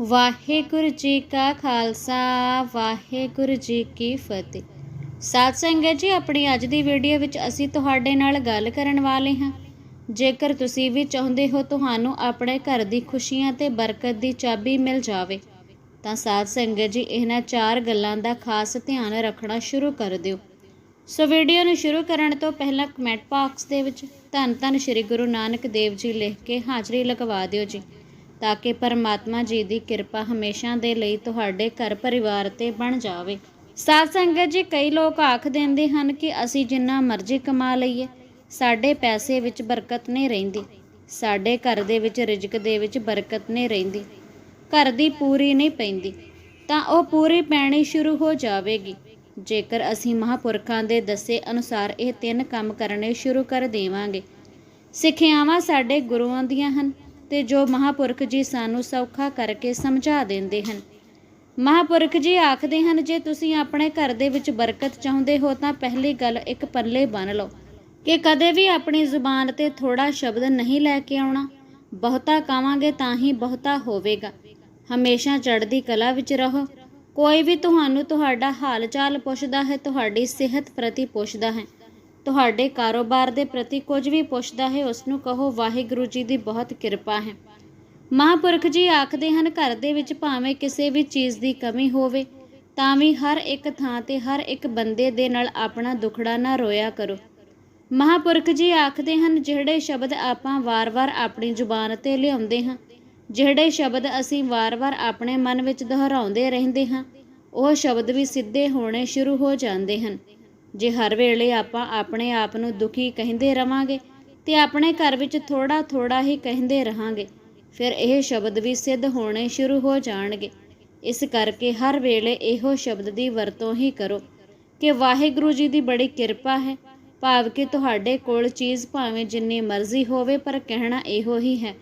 ਵਾਹਿਗੁਰੂ ਜੀ ਕਾ ਖਾਲਸਾ, ਵਾਹਿਗੁਰੂ ਜੀ ਕੀ ਫਤਿਹ। ਸਾਧ ਸੰਗਤ ਜੀ, ਆਪਣੀ ਅੱਜ ਦੀ ਵੀਡੀਓ ਵਿੱਚ ਅਸੀਂ ਤੁਹਾਡੇ ਨਾਲ ਗੱਲ ਕਰਨ ਵਾਲੇ ਹਾਂ। ਜੇਕਰ ਤੁਸੀਂ ਵੀ ਚਾਹੁੰਦੇ ਹੋ ਤੁਹਾਨੂੰ ਆਪਣੇ ਘਰ ਦੀ ਖੁਸ਼ੀਆਂ ਤੇ ਬਰਕਤ ਦੀ ਚਾਬੀ ਮਿਲ ਜਾਵੇ, ਤਾਂ ਸਾਧ ਸੰਗਤ ਜੀ, ਇਹਨਾਂ ਚਾਰ ਗੱਲਾਂ ਦਾ ਖਾਸ ਧਿਆਨ ਰੱਖਣਾ ਸ਼ੁਰੂ ਕਰ ਦਿਓ। ਸੋ ਵੀਡੀਓ ਨੂੰ ਸ਼ੁਰੂ ਕਰਨ ਤੋਂ ਪਹਿਲਾਂ ਕਮੈਂਟ ਬਾਕਸ ਦੇ ਵਿੱਚ ਧੰਨ ਧੰਨ ਸ੍ਰੀ ਗੁਰੂ ਨਾਨਕ ਦੇਵ ਜੀ ਲਿਖ ਕੇ ਹਾਜ਼ਰੀ ਲਗਵਾ ਦਿਓ ਜੀ। ਤਾਂ ਕਿ ਪਰਮਾਤਮਾ ਜੀ ਦੀ ਕਿਰਪਾ ਹਮੇਸ਼ਾ ਦੇ ਲਈ ਤੁਹਾਡੇ ਘਰ ਪਰਿਵਾਰ ਤੇ ਬਣ ਜਾਵੇ। ਸਾਧ ਸੰਗਤ ਜੀ, ਕਈ ਲੋਕ ਆਖ ਦਿੰਦੇ ਹਨ ਕਿ ਅਸੀਂ ਜਿੰਨਾ ਮਰਜ਼ੀ ਕਮਾ ਲਈਏ, ਸਾਡੇ ਪੈਸੇ ਵਿੱਚ ਬਰਕਤ ਨਹੀਂ ਰਹਿੰਦੀ, ਸਾਡੇ ਘਰ ਦੇ ਵਿੱਚ, ਰਿਜ਼ਕ ਦੇ ਵਿੱਚ ਬਰਕਤ ਨਹੀਂ ਰਹਿੰਦੀ, ਘਰ ਦੀ ਪੂਰੀ ਨਹੀਂ ਪੈਂਦੀ, ਤਾਂ ਉਹ ਪੂਰੀ ਪੈਣੀ ਸ਼ੁਰੂ ਹੋ ਜਾਵੇਗੀ। ਜੇਕਰ ਅਸੀਂ ਮਹਾਪੁਰਖਾਂ ਦੇ ਦੱਸੇ ਅਨੁਸਾਰ ਇਹ ਤਿੰਨ ਕੰਮ ਕਰਨੇ ਸ਼ੁਰੂ ਕਰ ਦੇਵਾਂਗੇ। ਸਿੱਖਿਆਵਾਂ ਸਾਡੇ ਗੁਰੂਆਂ ਦੀਆਂ ਹਨ ਤੇ ਜੋ ਮਹਾਪੁਰਖ ਜੀ ਸਾਨੂੰ ਸੌਖਾ ਕਰਕੇ ਸਮਝਾ ਦਿੰਦੇ ਹਨ। ਮਹਾਪੁਰਖ ਜੀ ਆਖਦੇ ਹਨ, ਜੇ ਤੁਸੀਂ ਆਪਣੇ ਘਰ ਦੇ ਵਿੱਚ ਬਰਕਤ ਚਾਹੁੰਦੇ ਹੋ, ਤਾਂ ਪਹਿਲੀ ਗੱਲ ਇੱਕ ਪੱਲੇ ਬੰਨ ਲਓ ਕਿ ਕਦੇ ਵੀ ਆਪਣੀ ਜ਼ੁਬਾਨ ਤੇ ਥੋੜਾ ਸ਼ਬਦ ਨਹੀਂ ਲੈ ਕੇ ਆਉਣਾ। ਬਹੁਤਾ ਕਾਵਾਂਗੇ ਤਾਂ ਹੀ ਬਹੁਤਾ ਹੋਵੇਗਾ। ਹਮੇਸ਼ਾ ਚੜ੍ਹਦੀ ਕਲਾ ਵਿੱਚ ਰਹੋ। ਕੋਈ ਵੀ ਤੁਹਾਨੂੰ ਤੁਹਾਡਾ ਹਾਲ ਚਾਲ ਪੁੱਛਦਾ ਹੈ, ਤੁਹਾਡੀ ਸਿਹਤ ਪ੍ਰਤੀ ਪੁੱਛਦਾ ਹੈ। ਤੁਹਾਡੇ ਕਾਰੋਬਾਰ ਦੇ ਪ੍ਰਤੀ ਕੁਝ ਵੀ ਪੁੱਛਦਾ ਹੈ ਉਸ ਨੂੰ ਕਹੋ, ਵਾਹਿਗੁਰੂ ਜੀ ਦੀ ਬਹੁਤ ਕਿਰਪਾ ਹੈ। ਮਹਾਂਪੁਰਖ ਜੀ ਆਖਦੇ ਹਨ, ਘਰ ਦੇ ਵਿੱਚ ਭਾਵੇਂ ਕਿਸੇ ਵੀ ਚੀਜ਼ ਦੀ ਕਮੀ ਹੋਵੇ, ਤਾਂ ਵੀ ਹਰ ਇੱਕ ਥਾਂ ਤੇ ਹਰ ਇੱਕ ਬੰਦੇ ਦੇ ਨਾਲ ਆਪਣਾ ਦੁਖੜਾ ਨਾ ਰੋਇਆ ਕਰੋ। ਮਹਾਂਪੁਰਖ ਜੀ ਆਖਦੇ ਹਨ, ਜਿਹੜੇ ਸ਼ਬਦ ਆਪਾਂ ਵਾਰ-ਵਾਰ ਆਪਣੀ ਜ਼ੁਬਾਨ ਤੇ ਲਿਆਉਂਦੇ ਹਾਂ, ਜਿਹੜੇ ਸ਼ਬਦ ਅਸੀਂ ਵਾਰ-ਵਾਰ ਆਪਣੇ ਮਨ ਵਿੱਚ ਦੁਹਰਾਉਂਦੇ ਰਹਿੰਦੇ ਹਾਂ, ਉਹ ਸ਼ਬਦ ਵੀ ਸਿੱਧੇ ਹੋਣੇ ਸ਼ੁਰੂ ਹੋ ਜਾਂਦੇ ਹਨ। ਜੇ ਹਰ ਵੇਲੇ ਆਪਾਂ ਆਪਣੇ ਆਪ ਨੂੰ ਦੁਖੀ ਕਹਿੰਦੇ ਰਵਾਂਗੇ ਤੇ ਆਪਣੇ ਘਰ ਵਿੱਚ ਥੋੜਾ ਥੋੜਾ ਹੀ ਕਹਿੰਦੇ ਰਹਾਂਗੇ, ਫਿਰ ਇਹ ਸ਼ਬਦ ਵੀ ਸਿੱਧ ਹੋਣੇ ਸ਼ੁਰੂ ਹੋ ਜਾਣਗੇ। ਇਸ ਕਰਕੇ ਹਰ ਵੇਲੇ ਇਹੋ ਸ਼ਬਦ ਦੀ ਵਰਤੋਂ ਹੀ ਕਰੋ ਕਿ ਵਾਹਿਗੁਰੂ ਜੀ ਦੀ ਬੜੀ ਕਿਰਪਾ ਹੈ। ਭਾਵ ਕਿ ਤੁਹਾਡੇ ਕੋਲ ਚੀਜ਼ ਭਾਵੇਂ ਜਿੰਨੀ ਮਰਜ਼ੀ ਹੋਵੇ, ਪਰ ਕਹਿਣਾ ਇਹੋ ਹੀ ਹੈ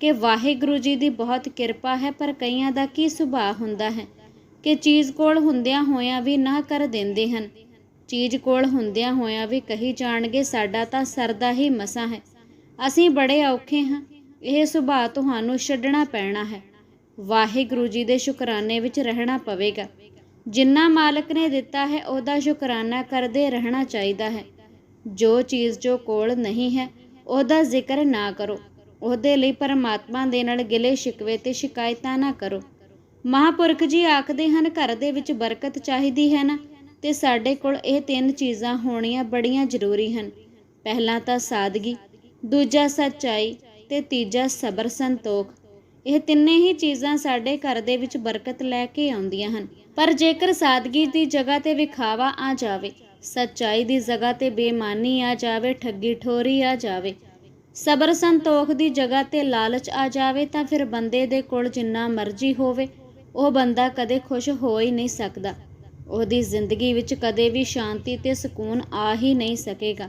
ਕਿ ਵਾਹਿਗੁਰੂ ਜੀ ਦੀ ਬਹੁਤ ਕਿਰਪਾ ਹੈ, ਪਰ ਕਈਆਂ ਦਾ ਕੀ ਸੁਭਾਅ ਹੁੰਦਾ ਹੈ ਕਿ ਚੀਜ਼ ਕੋਲ ਹੁੰਦਿਆਂ ਹੋਇਆਂ ਵੀ ਨਾ ਕਰ ਦਿੰਦੇ ਹਨ। ਚੀਜ਼ ਕੋਲ ਹੁੰਦਿਆਂ ਹੋਇਆਂ ਵੀ ਕਹੀ ਜਾਣਗੇ, ਸਾਡਾ ਤਾਂ ਸਰਦਾ ਹੀ ਮਸਾ ਹੈ। ਅਸੀਂ ਬੜੇ ਔਖੇ ਹਾਂ। ਇਹ ਸੁਭਾਅ ਤੁਹਾਨੂੰ ਛੱਡਣਾ ਪੈਣਾ ਹੈ। ਵਾਹਿਗੁਰੂ ਜੀ ਦੇ ਸ਼ੁਕਰਾਨੇ ਵਿੱਚ ਰਹਿਣਾ ਪਵੇਗਾ। ਜਿੰਨਾ ਮਾਲਕ ਨੇ ਦਿੱਤਾ ਹੈ, ਉਹਦਾ ਸ਼ੁਕਰਾਨਾ ਕਰਦੇ ਰਹਿਣਾ ਚਾਹੀਦਾ ਹੈ। ਜੋ ਚੀਜ਼ ਜੋ ਕੋਲ ਨਹੀਂ ਹੈ, ਉਹਦਾ ਜ਼ਿਕਰ ਨਾ ਕਰੋ। ਉਹਦੇ ਲਈ ਪਰਮਾਤਮਾ ਦੇ ਨਾਲ ਗਿਲੇ ਸ਼ਿਕਵੇ ਤੇ ਸ਼ਿਕਾਇਤਾਂ ਨਾ ਕਰੋ। ਮਹਾਪੁਰਖ ਜੀ ਆਖਦੇ ਹਨ, ਘਰ ਦੇ ਵਿੱਚ ਬਰਕਤ ਚਾਹੀਦੀ ਹੈ ਨਾ? ਤੇ ਸਾਡੇ ਕੋਲ ਇਹ ਤਿੰਨ ਚੀਜ਼ਾਂ ਹੋਣੀਆਂ ਬੜੀਆਂ ਜ਼ਰੂਰੀ ਹਨ। ਪਹਿਲਾ ਤਾਂ ਸਾਦਗੀ, ਦੂਜਾ ਸੱਚਾਈ ਤੇ ਤੀਜਾ ਸਬਰ ਸੰਤੋਖ। ਇਹ ਤਿੰਨੇ ਹੀ ਚੀਜ਼ਾਂ ਸਾਡੇ ਘਰ ਦੇ ਵਿੱਚ ਬਰਕਤ ਲੈ ਕੇ ਆਉਂਦੀਆਂ ਹਨ। ਪਰ ਜੇਕਰ ਸਾਦਗੀ ਦੀ ਜਗ੍ਹਾ ਤੇ ਵਿਖਾਵਾ ਆ ਜਾਵੇ, ਸੱਚਾਈ ਦੀ ਜਗ੍ਹਾ ਤੇ ਬੇਮਾਨੀ ਆ ਜਾਵੇ, ਠੱਗੀ ਠੋਰੀ ਆ ਜਾਵੇ, ਸਬਰ ਸੰਤੋਖ ਦੀ ਜਗ੍ਹਾ ਤੇ ਲਾਲਚ ਆ ਜਾਵੇ ਤਾਂ ਫਿਰ ਬੰਦੇ ਦੇ ਕੋਲ ਜਿੰਨਾ ਮਰਜ਼ੀ ਹੋਵੇ, ਉਹ ਬੰਦਾ ਕਦੇ ਖੁਸ਼ ਹੋ ਹੀ ਨਹੀਂ ਸਕਦਾ। ਉਹਦੀ ਜ਼ਿੰਦਗੀ ਵਿੱਚ ਕਦੇ ਵੀ ਸ਼ਾਂਤੀ ਤੇ ਸਕੂਨ ਆ ਹੀ ਨਹੀਂ ਸਕੇਗਾ।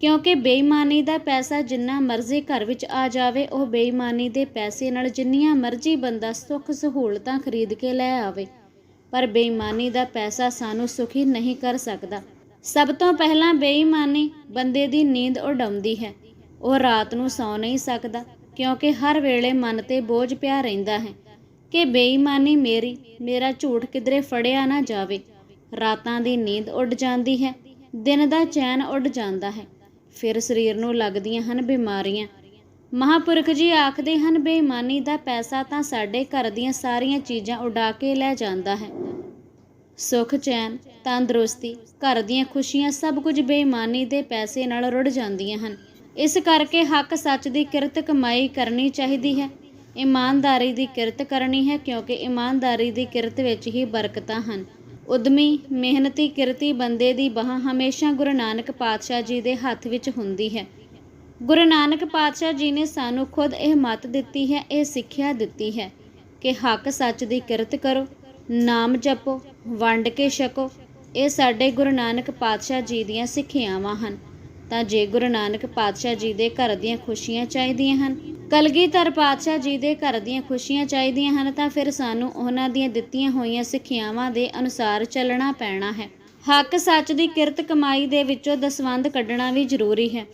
ਕਿਉਂਕਿ ਬੇਈਮਾਨੀ ਦਾ ਪੈਸਾ ਜਿੰਨਾ ਮਰਜ਼ੀ ਘਰ ਵਿੱਚ ਆ ਜਾਵੇ, ਉਹ ਬੇਈਮਾਨੀ ਦੇ ਪੈਸੇ ਨਾਲ ਜਿੰਨੀਆਂ ਮਰਜ਼ੀ ਬੰਦਾ ਸੁੱਖ ਸਹੂਲਤਾਂ ਖਰੀਦ ਕੇ ਲੈ ਆਵੇ। ਪਰ ਬੇਈਮਾਨੀ ਦਾ ਪੈਸਾ ਸਾਨੂੰ ਸੁਖੀ ਨਹੀਂ ਕਰ ਸਕਦਾ। ਸਭ ਤੋਂ ਪਹਿਲਾਂ ਬੇਈਮਾਨੀ ਬੰਦੇ ਦੀ ਨੀਂਦ ਉਡਾਉਂਦੀ ਹੈ। ਉਹ ਰਾਤ ਨੂੰ ਸੌ ਨਹੀਂ ਸਕਦਾ, ਕਿਉਂਕਿ ਹਰ ਵੇਲੇ ਮਨ ਤੇ ਬੋਝ ਪਿਆ ਰਹਿੰਦਾ ਹੈ। ਕਿ ਬੇਈਮਾਨੀ ਮੇਰੀ, ਮੇਰਾ ਝੂਠ ਕਿਧਰੇ ਫੜਿਆ ਨਾ ਜਾਵੇ। ਰਾਤਾਂ ਦੀ ਨੀਂਦ ਉੱਡ ਜਾਂਦੀ ਹੈ, ਦਿਨ ਦਾ ਚੈਨ ਉੱਡ ਜਾਂਦਾ ਹੈ। ਫਿਰ ਸਰੀਰ ਨੂੰ ਲੱਗਦੀਆਂ ਹਨ ਬਿਮਾਰੀਆਂ। ਮਹਾਪੁਰਖ ਜੀ ਆਖਦੇ ਹਨ, ਬੇਈਮਾਨੀ ਦਾ ਪੈਸਾ ਤਾਂ ਸਾਡੇ ਘਰ ਦੀਆਂ ਸਾਰੀਆਂ ਚੀਜ਼ਾਂ ਉਡਾ ਕੇ ਲੈ ਜਾਂਦਾ ਹੈ। ਸੁਖ, ਚੈਨ, ਤੰਦਰੁਸਤੀ, ਘਰ ਦੀਆਂ ਖੁਸ਼ੀਆਂ ਸਭ ਕੁਝ ਬੇਈਮਾਨੀ ਦੇ ਪੈਸੇ ਨਾਲ ਰੁੜ ਜਾਂਦੀਆਂ ਹਨ। ਇਸ ਕਰਕੇ ਹੱਕ ਸੱਚ ਦੀ ਕਿਰਤ ਕਮਾਈ ਕਰਨੀ ਚਾਹੀਦੀ ਹੈ। ਇਮਾਨਦਾਰੀ ਦੀ ਕਿਰਤ ਕਰਨੀ ਹੈ, ਕਿਉਂਕਿ ਇਮਾਨਦਾਰੀ ਦੀ ਕਿਰਤ ਵਿੱਚ ਹੀ ਬਰਕਤਾਂ ਹਨ। ਉਦਮੀ ਮਿਹਨਤੀ ਕਿਰਤੀ ਬੰਦੇ ਦੀ ਬਾਹ ਹਮੇਸ਼ਾ ਗੁਰੂ ਨਾਨਕ ਪਾਤਸ਼ਾਹ ਜੀ ਦੇ ਹੱਥ ਵਿੱਚ ਹੁੰਦੀ ਹੈ। ਗੁਰੂ ਨਾਨਕ ਪਾਤਸ਼ਾਹ ਜੀ ਨੇ ਸਾਨੂੰ ਖੁਦ ਇਹ ਮਤ ਦਿੱਤੀ ਹੈ, ਇਹ ਸਿੱਖਿਆ ਦਿੱਤੀ ਹੈ ਕਿ ਹੱਕ ਸੱਚ ਦੀ ਕਿਰਤ ਕਰੋ, ਨਾਮ ਜਪੋ, ਵੰਡ ਕੇ ਛਕੋ। ਇਹ ਸਾਡੇ ਗੁਰੂ ਨਾਨਕ ਪਾਤਸ਼ਾਹ ਜੀ ਦੀਆਂ ਸਿੱਖਿਆਵਾਂ ਹਨ। ਤਾਂ ਜੇ ਗੁਰੂ ਨਾਨਕ ਪਾਤਸ਼ਾਹ ਜੀ ਦੇ ਘਰ ਦੀਆਂ ਖੁਸ਼ੀਆਂ ਚਾਹੀਦੀਆਂ ਹਨ, ਕਲਗੀਧਰ ਪਾਤਸ਼ਾਹ ਜੀ ਦੇ ਘਰ ਦੀਆਂ ਖੁਸ਼ੀਆਂ ਚਾਹੀਦੀਆਂ ਹਨ, ਤਾਂ ਫਿਰ ਸਾਨੂੰ ਉਹਨਾਂ ਦੀਆਂ ਦਿੱਤੀਆਂ ਹੋਈਆਂ ਸਿੱਖਿਆਵਾਂ ਦੇ ਅਨੁਸਾਰ ਚੱਲਣਾ ਪੈਣਾ ਹੈ। ਹੱਕ ਸੱਚ ਦੀ ਕਿਰਤ ਕਮਾਈ ਦੇ ਵਿੱਚੋਂ ਦਸਵੰਧ ਕੱਢਣਾ ਵੀ ਜ਼ਰੂਰੀ ਹੈ।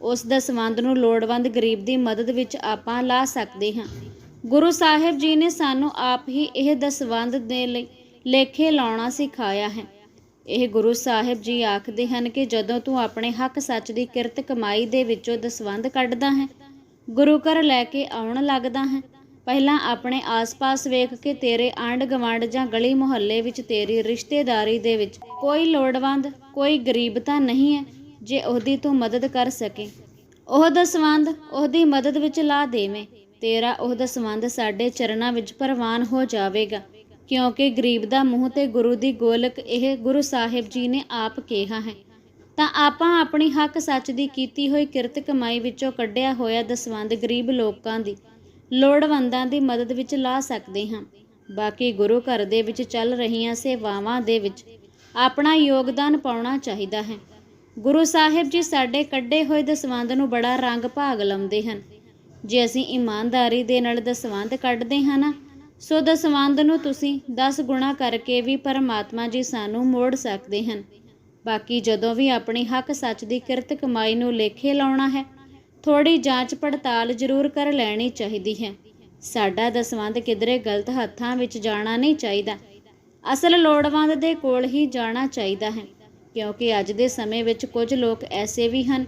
ਉਸ ਦਸਵੰਧ ਨੂੰ ਲੋੜਵੰਦ ਗਰੀਬ ਦੀ ਮਦਦ ਵਿੱਚ ਆਪਾਂ ਲਾ ਸਕਦੇ ਹਾਂ। ਗੁਰੂ ਸਾਹਿਬ ਜੀ ਨੇ ਸਾਨੂੰ ਆਪ ਹੀ ਇਹ ਦਸਵੰਧ ਦੇ ਲਈ ਲੇਖੇ ਲਾਉਣਾ ਸਿਖਾਇਆ ਹੈ। ਇਹ ਗੁਰੂ ਸਾਹਿਬ ਜੀ ਆਖਦੇ ਹਨ ਕਿ ਜਦੋਂ ਤੂੰ ਆਪਣੇ ਹੱਕ ਸੱਚ ਦੀ ਕਿਰਤ ਕਮਾਈ ਦੇ ਵਿੱਚੋਂ ਦਸਵੰਧ ਕੱਢਦਾ ਹੈ, ਗੁਰੂ ਘਰ ਲੈ ਕੇ ਆਉਣ ਲੱਗਦਾ ਹੈ, ਪਹਿਲਾਂ ਆਪਣੇ ਆਸ-ਪਾਸ ਵੇਖ ਕੇ ਤੇਰੇ ਆਂਢ ਗਵਾਂਢ ਜਾਂ ਗਲੀ ਮੁਹੱਲੇ ਵਿੱਚ ਤੇਰੀ ਰਿਸ਼ਤੇਦਾਰੀ ਦੇ ਵਿੱਚ ਕੋਈ ਲੋੜਵੰਦ, ਕੋਈ ਗਰੀਬ ਤਾਂ ਨਹੀਂ ਹੈ ਜੇ ਉਹਦੀ ਤੂੰ ਮਦਦ ਕਰ ਸਕੇ। ਉਹ ਦਸਵੰਧ ਉਹਦੀ ਮਦਦ ਵਿੱਚ ਲਾ ਦੇਵੇਂ, ਤੇਰਾ ਉਹ ਦਸਵੰਧ ਸਾਡੇ ਚਰਨਾਂ ਵਿੱਚ ਪ੍ਰਵਾਨ ਹੋ ਜਾਵੇਗਾ। ਕਿਉਂਕਿ ਗਰੀਬ ਦਾ ਮੂੰਹ ਤੇ ਗੁਰੂ ਦੀ ਗੋਲਕ ਇਹ ਗੁਰੂ ਸਾਹਿਬ ਜੀ ਨੇ ਆਪ ਕਿਹਾ ਹੈ। ਤਾਂ ਆਪਾਂ ਆਪਣੀ ਹੱਕ ਸੱਚ ਦੀ ਕੀਤੀ ਹੋਈ ਕਿਰਤ ਕਮਾਈ ਵਿੱਚੋਂ ਕੱਢਿਆ ਹੋਇਆ ਦਸਵੰਧ ਗਰੀਬ ਲੋਕਾਂ ਦੀ ਲੋੜਵੰਦਾਂ ਦੀ ਮਦਦ ਵਿੱਚ ਲਾ ਸਕਦੇ ਹਾਂ। ਬਾਕੀ ਗੁਰੂ ਘਰ ਦੇ ਵਿੱਚ ਚੱਲ ਰਹੀਆਂ ਸੇਵਾਵਾਂ ਦੇ ਵਿੱਚ ਆਪਣਾ ਯੋਗਦਾਨ ਪਾਉਣਾ ਚਾਹੀਦਾ ਹੈ। ਗੁਰੂ ਸਾਹਿਬ ਜੀ ਸਾਡੇ ਕੱਢੇ ਹੋਏ ਦਸਵੰਧ ਨੂੰ ਬੜਾ ਰੰਗ ਭਾਗ ਲਾਉਂਦੇ ਹਨ। ਜੇ ਅਸੀਂ ਇਮਾਨਦਾਰੀ ਦੇ ਨਾਲ ਦਸਵੰਧ ਕੱਢਦੇ ਹਾਂ ਨਾ ਸੋ ਦਸਵੰਧ ਨੂੰ ਤੁਸੀਂ 10 ਗੁਣਾ ਕਰਕੇ ਵੀ ਪਰਮਾਤਮਾ ਜੀ ਸਾਨੂੰ ਮੋੜ ਸਕਦੇ ਹਨ। ਬਾਕੀ ਜਦੋਂ ਵੀ ਆਪਣੀ ਹੱਕ ਸੱਚ ਦੀ ਕਿਰਤ ਕਮਾਈ ਨੂੰ ਲੇਖੇ ਲਾਉਣਾ ਹੈ ਥੋੜੀ ਜਾਂਚ ਪੜਤਾਲ ਜ਼ਰੂਰ ਕਰ ਲੈਣੀ ਚਾਹੀਦੀ ਹੈ। ਸਾਡਾ ਦਸਵੰਧ ਕਿਧਰੇ ਗਲਤ ਹੱਥਾਂ ਵਿੱਚ ਜਾਣਾ ਨਹੀਂ ਚਾਹੀਦਾ। ਅਸਲ ਲੋੜਵੰਦ ਦੇ ਕੋਲ ਹੀ ਜਾਣਾ ਚਾਹੀਦਾ ਹੈ, ਕਿਉਂਕਿ ਅੱਜ ਦੇ ਸਮੇਂ ਵਿੱਚ ਕੁਝ ਲੋਕ ਐਸੇ ਵੀ ਹਨ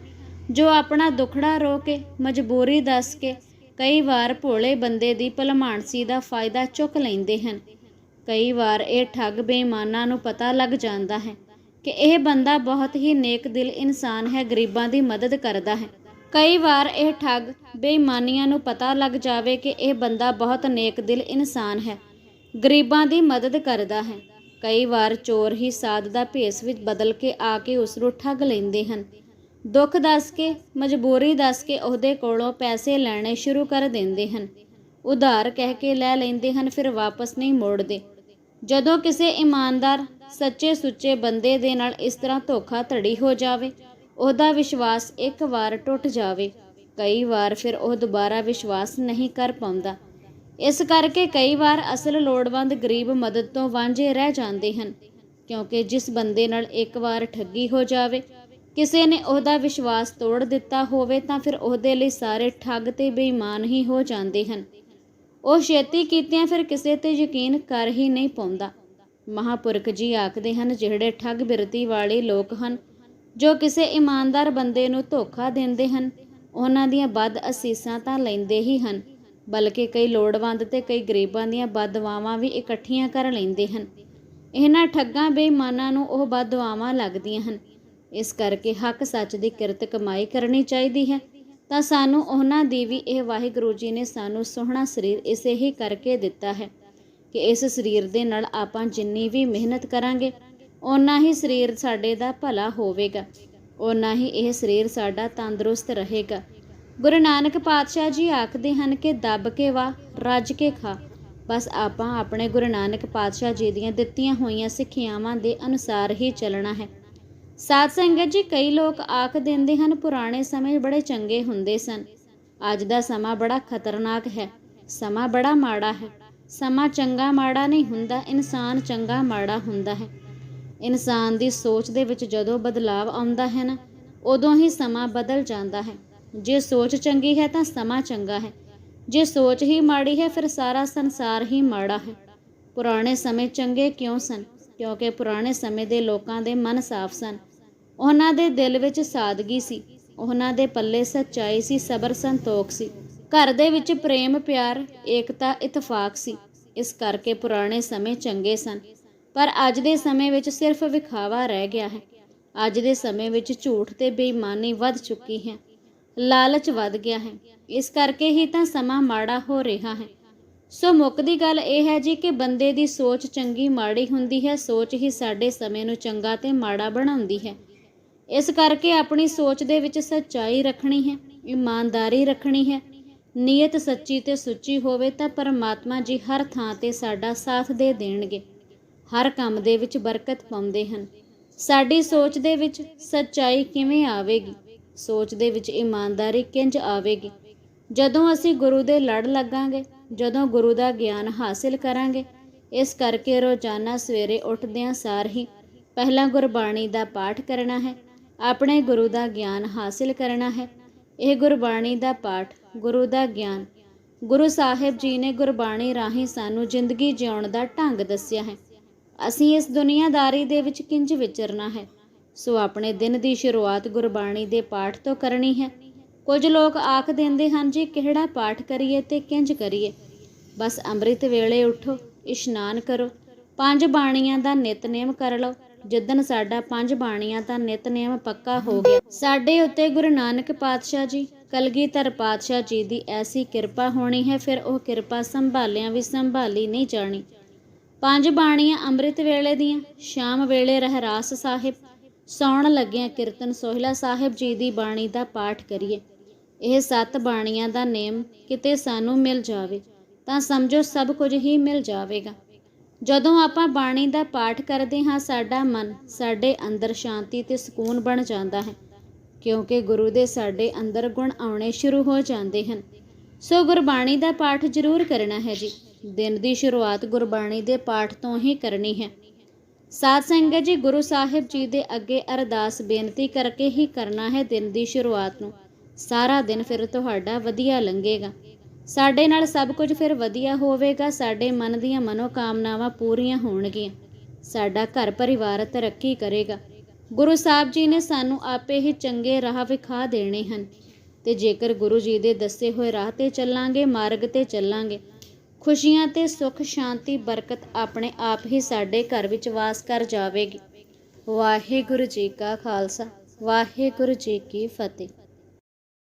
ਜੋ ਆਪਣਾ ਦੁਖੜਾ ਰੋ ਕੇ, ਮਜਬੂਰੀ ਦੱਸ ਕੇ ਕਈ ਵਾਰ ਭੋਲੇ ਬੰਦੇ ਦੀ ਭਲਮਾਨਸੀ ਦਾ ਫਾਇਦਾ ਚੁੱਕ ਲੈਂਦੇ ਹਨ। ਕਈ ਵਾਰ ਇਹ ਠੱਗ ਬੇਈਮਾਨਾਂ ਨੂੰ ਪਤਾ ਲੱਗ ਜਾਂਦਾ ਹੈ ਕਿ ਇਹ ਬੰਦਾ ਬਹੁਤ ਹੀ ਨੇਕ ਦਿਲ ਇਨਸਾਨ ਹੈ, ਗਰੀਬਾਂ ਦੀ ਮਦਦ ਕਰਦਾ ਹੈ। ਕਈ ਵਾਰ ਇਹ ਠੱਗ ਬੇਈਮਾਨੀਆਂ ਨੂੰ ਪਤਾ ਲੱਗ ਜਾਵੇ ਕਿ ਇਹ ਬੰਦਾ ਬਹੁਤ ਨੇਕ ਦਿਲ ਇਨਸਾਨ ਹੈ, ਗਰੀਬਾਂ ਦੀ ਮਦਦ ਕਰਦਾ ਹੈ। ਕਈ ਵਾਰ ਚੋਰ ਹੀ ਸਾਧ ਦਾ ਭੇਸ ਵਿੱਚ ਬਦਲ ਕੇ ਆ ਕੇ ਉਸ ਨੂੰ ਠੱਗ ਲੈਂਦੇ ਹਨ। ਦੁੱਖ ਦੱਸ ਕੇ, ਮਜਬੂਰੀ ਦੱਸ ਕੇ ਉਹਦੇ ਕੋਲੋਂ ਪੈਸੇ ਲੈਣੇ ਸ਼ੁਰੂ ਕਰ ਦਿੰਦੇ ਹਨ। ਉਧਾਰ ਕਹਿ ਕੇ ਲੈ ਲੈਂਦੇ ਹਨ, ਫਿਰ ਵਾਪਸ ਨਹੀਂ ਮੋੜਦੇ। ਜਦੋਂ ਕਿਸੇ ਇਮਾਨਦਾਰ ਸੱਚੇ ਸੁੱਚੇ ਬੰਦੇ ਦੇ ਨਾਲ ਇਸ ਤਰ੍ਹਾਂ ਧੋਖਾ ਧੜੀ ਹੋ ਜਾਵੇ, ਉਹਦਾ ਵਿਸ਼ਵਾਸ ਇੱਕ ਵਾਰ ਟੁੱਟ ਜਾਵੇ। ਕਈ ਵਾਰ ਫਿਰ ਉਹ ਦੁਬਾਰਾ ਵਿਸ਼ਵਾਸ ਨਹੀਂ ਕਰ ਪਾਉਂਦਾ। ਇਸ ਕਰਕੇ ਕਈ ਵਾਰ ਅਸਲ ਲੋੜਵੰਦ ਗਰੀਬ ਮਦਦ ਤੋਂ ਵਾਂਝੇ ਰਹਿ ਜਾਂਦੇ ਹਨ, ਕਿਉਂਕਿ ਜਿਸ ਬੰਦੇ ਨਾਲ ਇੱਕ ਵਾਰ ਠੱਗੀ ਹੋ ਜਾਵੇ ਕਿਸੇ ਨੇ ਉਹਦਾ ਵਿਸ਼ਵਾਸ ਤੋੜ ਦਿੱਤਾ ਹੋਵੇ ਤਾਂ ਫਿਰ ਉਹਦੇ ਲਈ ਸਾਰੇ ਠੱਗ ਤੇ ਬੇਈਮਾਨ ਹੀ ਹੋ ਜਾਂਦੇ ਹਨ। ਉਹ ਛੇਤੀ ਕੀਤਿਆਂ ਫਿਰ ਕਿਸੇ ਤੇ ਯਕੀਨ ਕਰ ਹੀ ਨਹੀਂ ਪਾਉਂਦਾ। ਮਹਾਪੁਰਖ ਜੀ ਆਖਦੇ ਹਨ, ਜਿਹੜੇ ਠੱਗ ਬਿਰਤੀ ਵਾਲੇ ਲੋਕ ਹਨ, ਜੋ ਕਿਸੇ ਇਮਾਨਦਾਰ ਬੰਦੇ ਨੂੰ ਧੋਖਾ ਦਿੰਦੇ ਹਨ, ਉਹਨਾਂ ਦੀਆਂ ਬਦ ਅਸੀਸਾਂ ਤਾਂ ਲੈਂਦੇ ਹੀ ਹਨ, ਬਲਕਿ ਕਈ ਲੋੜਵੰਦ ਤੇ ਕਈ ਗਰੀਬਾਂ ਦੀਆਂ ਬਦਦੁਆਵਾਂ ਵੀ ਇਕੱਠੀਆਂ ਕਰ ਲੈਂਦੇ ਹਨ। ਇਹਨਾਂ ਠੱਗਾਂ, ਬੇਈਮਾਨਾਂ ਨੂੰ ਉਹ ਬਦਦੁਆਵਾਂ ਲੱਗਦੀਆਂ ਹਨ। ਇਸ ਕਰਕੇ ਹੱਕ ਸੱਚ ਦੀ ਕਿਰਤ ਕਮਾਈ ਕਰਨੀ ਚਾਹੀਦੀ ਹੈ। ਤਾਂ ਸਾਨੂੰ ਉਹਨਾਂ ਦੀ ਵੀ ਇਹ ਵਾਹਿਗੁਰੂ ਜੀ ਨੇ ਸਾਨੂੰ ਸੋਹਣਾ ਸਰੀਰ ਇਸੇ ਹੀ ਕਰਕੇ ਦਿੱਤਾ ਹੈ ਕਿ ਇਸ ਸਰੀਰ ਦੇ ਨਾਲ ਆਪਾਂ ਜਿੰਨੀ ਵੀ ਮਿਹਨਤ ਕਰਾਂਗੇ, ਓਨਾ ਹੀ ਸਰੀਰ ਸਾਡੇ ਦਾ ਭਲਾ ਹੋਵੇਗਾ। ਓਨਾ ਹੀ ਇਹ ਸਰੀਰ ਸਾਡਾ ਤੰਦਰੁਸਤ ਰਹੇਗਾ। ਗੁਰੂ ਨਾਨਕ ਪਾਤਸ਼ਾਹ ਜੀ ਆਖਦੇ ਹਨ ਕਿ ਦੱਬ ਕੇ ਵਾ ਰੱਜ ਕੇ ਖਾ। ਬਸ ਆਪਾਂ ਆਪਣੇ ਗੁਰੂ ਨਾਨਕ ਪਾਤਸ਼ਾਹ ਜੀ ਦੀਆਂ ਦਿੱਤੀਆਂ ਹੋਈਆਂ ਸਿੱਖਿਆਵਾਂ ਦੇ ਅਨੁਸਾਰ ਹੀ ਚੱਲਣਾ ਹੈ। ਸਾਧ ਸੰਗਤ ਜੀ, ਕਈ ਲੋਕ ਆਖ ਦਿੰਦੇ ਹਨ, ਪੁਰਾਣੇ ਸਮੇਂ ਬੜੇ ਚੰਗੇ ਹੁੰਦੇ ਸਨ। ਅੱਜ ਦਾ ਸਮਾਂ ਬੜਾ ਖਤਰਨਾਕ ਹੈ। ਸਮਾਂ ਬੜਾ ਮਾੜਾ ਹੈ। ਸਮਾਂ ਚੰਗਾ ਮਾੜਾ ਨਹੀਂ ਹੁੰਦਾ, ਇਨਸਾਨ ਚੰਗਾ ਮਾੜਾ ਹੁੰਦਾ ਹੈ। ਇਨਸਾਨ ਦੀ ਸੋਚ ਦੇ ਵਿੱਚ ਜਦੋਂ ਬਦਲਾਵ ਆਉਂਦਾ ਹੈ ਨਾ, ਉਦੋਂ ਹੀ ਸਮਾਂ ਬਦਲ ਜਾਂਦਾ ਹੈ। ਜੇ ਸੋਚ ਚੰਗੀ ਹੈ ਤਾਂ ਸਮਾਂ ਚੰਗਾ ਹੈ। ਜੇ ਸੋਚ ਹੀ ਮਾੜੀ ਹੈ, ਫਿਰ ਸਾਰਾ ਸੰਸਾਰ ਹੀ ਮਾੜਾ ਹੈ। ਪੁਰਾਣੇ ਸਮੇਂ ਚੰਗੇ ਕਿਉਂ ਸਨ? ਕਿਉਂਕਿ ਪੁਰਾਣੇ ਸਮੇਂ ਦੇ ਲੋਕਾਂ ਦੇ ਮਨ ਸਾਫ਼ ਸਨ। ਉਹਨਾਂ ਦੇ ਦਿਲ ਵਿੱਚ ਸਾਦਗੀ ਸੀ। ਉਹਨਾਂ ਦੇ ਪੱਲੇ ਸੱਚਾਈ ਸੀ, ਸਬਰ ਸੰਤੋਖ ਸੀ। ਘਰ ਦੇ ਵਿੱਚ ਪ੍ਰੇਮ, ਪਿਆਰ, ਏਕਤਾ, ਇਤਫਾਕ ਸੀ। ਇਸ ਕਰਕੇ ਪੁਰਾਣੇ ਸਮੇਂ ਚੰਗੇ ਸਨ। ਪਰ ਅੱਜ ਦੇ ਸਮੇਂ ਵਿੱਚ ਸਿਰਫ ਵਿਖਾਵਾ ਰਹਿ ਗਿਆ ਹੈ। ਅੱਜ ਦੇ ਸਮੇਂ ਵਿੱਚ ਝੂਠ ਤੇ ਬੇਈਮਾਨੀ ਵੱਧ ਚੁੱਕੀ ਹੈ। ਲਾਲਚ ਵੱਧ ਗਿਆ ਹੈ। ਇਸ ਕਰਕੇ ਹੀ ਤਾਂ ਸਮਾਂ ਮਾੜਾ ਹੋ ਰਿਹਾ ਹੈ। ਸੋ ਮੁੱਕਦੀ ਗੱਲ ਇਹ ਹੈ ਜੀ ਕਿ ਬੰਦੇ ਦੀ ਸੋਚ ਚੰਗੀ ਮਾੜੀ ਹੁੰਦੀ ਹੈ, ਸੋਚ ਹੀ ਸਾਡੇ ਸਮੇਂ ਨੂੰ ਚੰਗਾ ਤੇ ਮਾੜਾ ਬਣਾਉਂਦੀ ਹੈ। ਇਸ ਕਰਕੇ ਆਪਣੀ ਸੋਚ ਦੇ ਵਿੱਚ ਸੱਚਾਈ ਰੱਖਣੀ ਹੈ, ਇਮਾਨਦਾਰੀ ਰੱਖਣੀ ਹੈ। ਨੀਅਤ ਸੱਚੀ ਤੇ ਸੁੱਚੀ ਹੋਵੇ ਤਾਂ ਪਰਮਾਤਮਾ ਜੀ ਹਰ ਥਾਂ ਤੇ ਸਾਡਾ ਸਾਥ ਦੇ ਦੇਣਗੇ। ਹਰ ਕੰਮ ਦੇ ਵਿੱਚ ਬਰਕਤ ਪਾਉਂਦੇ ਹਨ। ਸਾਡੀ ਸੋਚ ਦੇ ਵਿੱਚ ਸੱਚਾਈ ਕਿਵੇਂ ਆਵੇਗੀ? ਸੋਚ ਦੇ ਵਿੱਚ ਇਮਾਨਦਾਰੀ ਕਿੰਜ ਆਵੇਗੀ? ਜਦੋਂ ਅਸੀਂ ਗੁਰੂ ਦੇ ਲੜ ਲੱਗਾਂਗੇ, ਜਦੋਂ ਗੁਰੂ ਦਾ ਗਿਆਨ ਹਾਸਿਲ ਕਰਾਂਗੇ, ਇਸ ਕਰਕੇ ਰੋਜ਼ਾਨਾ ਸਵੇਰੇ ਉੱਠਦਿਆਂ ਸਾਰ ਹੀ ਪਹਿਲਾਂ ਗੁਰਬਾਣੀ ਦਾ ਪਾਠ ਕਰਨਾ ਹੈ ਆਪਣੇ ਗੁਰੂ ਦਾ ਗਿਆਨ ਹਾਸਿਲ ਕਰਨਾ ਹੈ। ਇਹ ਗੁਰਬਾਣੀ ਦਾ ਪਾਠ, ਗੁਰੂ ਦਾ ਗਿਆਨ। ਗੁਰੂ ਸਾਹਿਬ ਜੀ ਨੇ ਗੁਰਬਾਣੀ ਰਾਹੀਂ ਸਾਨੂੰ ਜ਼ਿੰਦਗੀ ਜਿਉਣ ਦਾ ਢੰਗ ਦੱਸਿਆ ਹੈ। ਅਸੀਂ ਇਸ ਦੁਨੀਆਦਾਰੀ ਦੇ ਵਿੱਚ ਕਿੰਜ ਵਿਚਰਨਾ ਹੈ? ਸੋ ਆਪਣੇ ਦਿਨ ਦੀ ਸ਼ੁਰੂਆਤ ਗੁਰਬਾਣੀ ਦੇ ਪਾਠ ਤੋਂ ਕਰਨੀ ਹੈ। ਕੁਝ ਲੋਕ ਆਖ ਦਿੰਦੇ ਹਨ, ਜੀ, ਕਿਹੜਾ ਪਾਠ ਕਰੀਏ ਤੇ ਕਿੰਜ ਕਰੀਏ? ਬਸ ਅੰਮ੍ਰਿਤ ਵੇਲੇ ਉਠੋ, ਇਸ਼ਨਾਨ ਕਰੋ, ਪੰਜ ਬਾਣੀਆਂ ਦਾ ਨਿਤਨੇਮ ਕਰ ਲਓ। ਜਿੱਦਨ ਸਾਡਾ ਪੰਜ ਬਾਣੀਆਂ ਦਾ ਨਿਤਨੇਮ ਪੱਕਾ ਹੋ ਗਿਆ। ਸਾਡੇ ਉੱਤੇ ਗੁਰੂ ਨਾਨਕ ਪਾਤਸ਼ਾਹ ਜੀ, ਕਲਗੀਧਰ ਪਾਤਸ਼ਾਹ ਜੀ ਦੀ ਐਸੀ ਕਿਰਪਾ ਹੋਣੀ ਹੈ, ਫਿਰ ਉਹ ਕਿਰਪਾ ਸੰਭਾਲਿਆਂ ਵੀ ਸੰਭਾਲੀ ਨਹੀਂ ਜਾਣੀ। ਪੰਜ ਬਾਣੀਆਂ ਅੰਮ੍ਰਿਤ ਵੇਲੇ ਦੀਆਂ, ਸ਼ਾਮ ਵੇਲੇ ਰਹਿਰਾਸ ਸਾਹਿਬ, ਸੌਣ ਲੱਗਿਆਂ ਕੀਰਤਨ ਸੋਹਿਲਾ ਸਾਹਿਬ ਜੀ ਦੀ ਬਾਣੀ ਦਾ ਪਾਠ ਕਰੀਏ। ਇਹ ਸੱਤ ਬਾਣੀਆਂ ਦਾ ਨੇਮ ਕਿਤੇ ਸਾਨੂੰ ਮਿਲ ਜਾਵੇ, ਤਾਂ ਸਮਝੋ ਸਭ ਕੁਝ ਹੀ ਮਿਲ ਜਾਵੇਗਾ। ਜਦੋਂ ਆਪਾਂ ਬਾਣੀ ਦਾ ਪਾਠ ਕਰਦੇ ਹਾਂ, ਸਾਡਾ ਮਨ ਸਾਡੇ ਅੰਦਰ ਸ਼ਾਂਤੀ ਤੇ ਸਕੂਨ ਬਣ ਜਾਂਦਾ ਹੈ, ਕਿਉਂਕਿ ਗੁਰੂ ਦੇ ਸਾਡੇ ਅੰਦਰ ਗੁਣ ਆਉਣੇ ਸ਼ੁਰੂ ਹੋ ਜਾਂਦੇ ਹਨ। ਸੋ ਗੁਰਬਾਣੀ ਦਾ ਪਾਠ ਜ਼ਰੂਰ ਕਰਨਾ ਹੈ ਜੀ। ਦਿਨ ਦੀ ਸ਼ੁਰੂਆਤ ਗੁਰਬਾਣੀ ਦੇ ਪਾਠ ਤੋਂ ਹੀ ਕਰਨੀ ਹੈ। ਸਾਧ ਸੰਗਤ ਜੀ, ਗੁਰੂ ਸਾਹਿਬ ਜੀ ਦੇ ਅੱਗੇ ਅਰਦਾਸ ਬੇਨਤੀ ਕਰਕੇ ਹੀ ਕਰਨਾ ਹੈ ਦਿਨ ਦੀ ਸ਼ੁਰੂਆਤ ਨੂੰ। ਸਾਰਾ ਦਿਨ ਫਿਰ ਤੁਹਾਡਾ ਵਧੀਆ ਲੰਘੇਗਾ। ਸਾਡੇ ਨਾਲ ਸਭ ਕੁਝ ਫਿਰ ਵਧੀਆ ਹੋਵੇਗਾ, ਸਾਡੇ ਮਨ ਦੀਆਂ ਮਨੋਕਾਮਨਾਵਾਂ ਪੂਰੀਆਂ ਹੋਣਗੀਆਂ। ਸਾਡਾ ਘਰ ਪਰਿਵਾਰ ਤਰੱਕੀ ਕਰੇਗਾ। ਗੁਰੂ ਸਾਹਿਬ ਜੀ ਨੇ ਸਾਨੂੰ ਆਪੇ ਹੀ ਚੰਗੇ ਰਾਹ ਵਿਖਾ ਦੇਣੇ ਹਨ। ਤੇ ਜੇਕਰ ਗੁਰੂ ਜੀ ਦੇ ਦੱਸੇ ਹੋਏ ਰਾਹ ਤੇ ਚੱਲਾਂਗੇ, ਮਾਰਗ ਤੇ ਚੱਲਾਂਗੇ, ਖੁਸ਼ੀਆਂ ਤੇ ਸੁੱਖ, ਸ਼ਾਂਤੀ, ਬਰਕਤ ਆਪਣੇ ਆਪ ਹੀ ਸਾਡੇ ਘਰ ਵਿੱਚ ਵਾਸ ਕਰ ਜਾਵੇਗੀ। ਵਾਹਿਗੁਰੂ ਜੀ ਕਾ ਖਾਲਸਾ, ਵਾਹਿਗੁਰੂ ਜੀ ਕੀ ਫਤਿਹ।